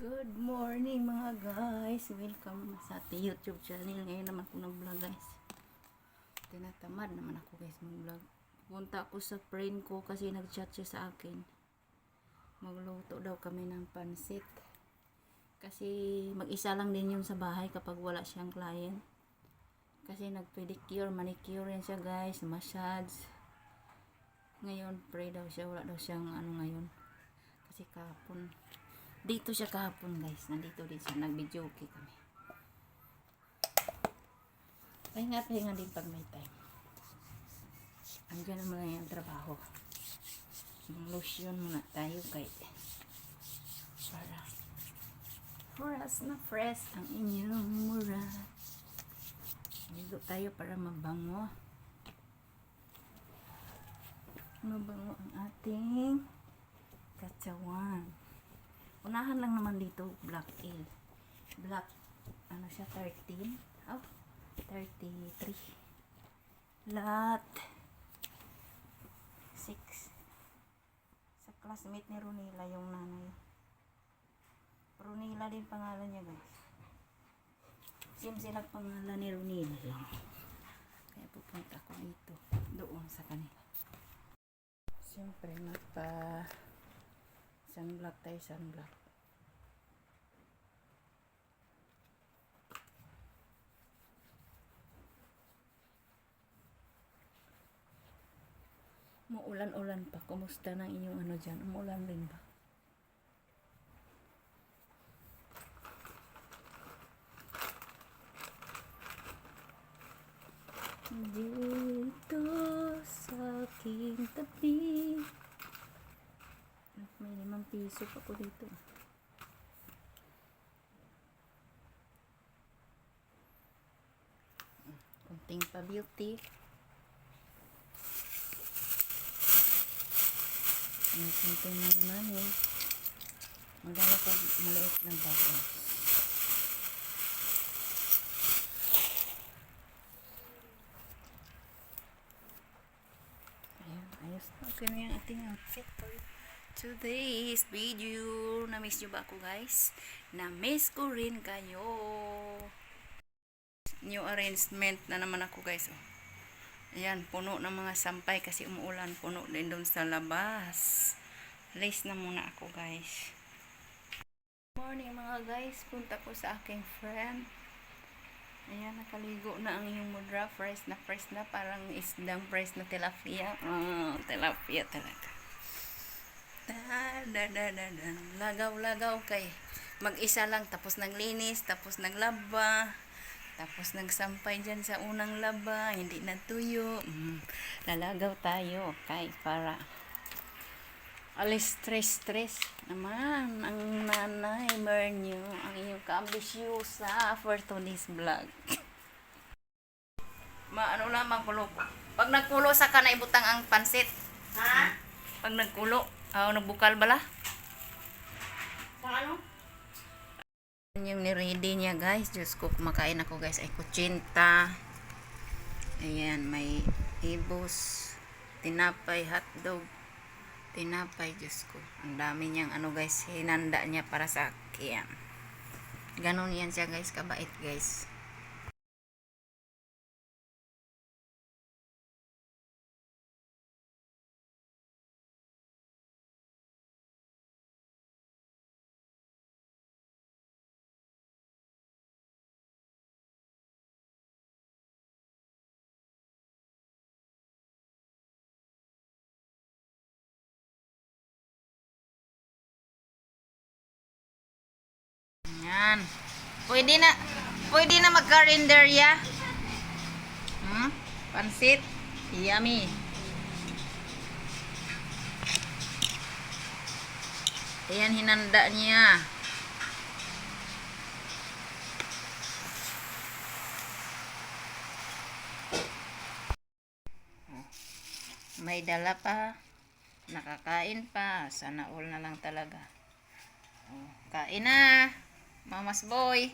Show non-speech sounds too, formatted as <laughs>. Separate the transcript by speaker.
Speaker 1: Good morning mga guys. Welcome sa ating YouTube channel. Ngayon naman ako nag-vlog guys. Tinatamad naman ako guys mag-vlog. Punta ako sa friend ko kasi nag-chat siya sa akin. Magluto daw kami ng pansit. Kasi mag-isa lang din yun sa bahay kapag wala siyang client. Kasi nag-pedicure, manicure yan siya guys. Massage. Ngayon, pray daw siya. Wala daw siyang ano ngayon. Kasi kahapon dito siya kahapon guys. Nandito din siya. Nag-video okay kami. Pahinga, pahinga din pag may time. Andiyan naman na yung trabaho. Lotion muna tayo kay para fresh na fresh ang inyong mura. Ligo tayo para mabango. Mabango ang ating katawan. Unahan lang naman dito, black ale. Black, ano siya, 13? Oh, 33. Lot. 6. Sa classmate ni Ronila, yung nanay. Ronila din pangalan niya, guys. Same sila pangalan ni Ronila lang. Kaya pupunta ako dito. Doon sa kanila. Siyempre, magpa sunblock tayo, sunblock. Muulan-ulan pa. Kumusta na inyong ano dyan? Umulan din ba? Dito sa aking tabi May limang piso pa ko dito. Kunting pa beauty. Kunting money money. Magdala ko maliit ng bago. Ayan, ayos na. Okay na yung ating outfit today's video. Na-miss nyo ba ako guys? Na-miss ko rin kayo. New arrangement na naman ako guys. Oh. Ayan, puno ng mga sampay kasi umuulan. Puno din doon sa labas. Lace na muna ako guys. Morning mga guys. Punta ko sa aking friend. Ayan, nakaligo na ang iyong mudra. Fresh na fresh na. Parang isdang fresh na tilapia. Ah, tilapia talaga. Da, da, da, da, da. Lagaw, lagaw kay. Mag-isa lang. Tapos naglinis. Tapos naglaba. Tapos nagsampay dyan sa unang laba. Hindi natuyo. Mm, lalagaw tayo. Kay para alis stress-stress naman ang nanay Mernyo ang iyong kaambisyosa for today's vlog. <laughs> Maano lamang kulo. Pag nagkulo sa ka na ibutang ang pansit.
Speaker 2: Ha?
Speaker 1: Pag nagkulo, ah nagbukal bala.
Speaker 2: Sa ano?
Speaker 1: Yung ni-ready niya guys. Diyos ko, kumakain ako guys. Ay kutsinta. Ayan, may ibos, tinapay, hotdog, tinapay, Diyos ko. Ang dami niyang ano guys, hinanda niya para sa akin. Ganon yan siya guys, kabait guys. Yan. Pwede na, pwede na magka-renderya. Hmm? Pansit. Yummy. Ayan, hinanda niya. May dala pa. Nakakain pa. Sana all na lang talaga. Oh, kain na. Mamas boy.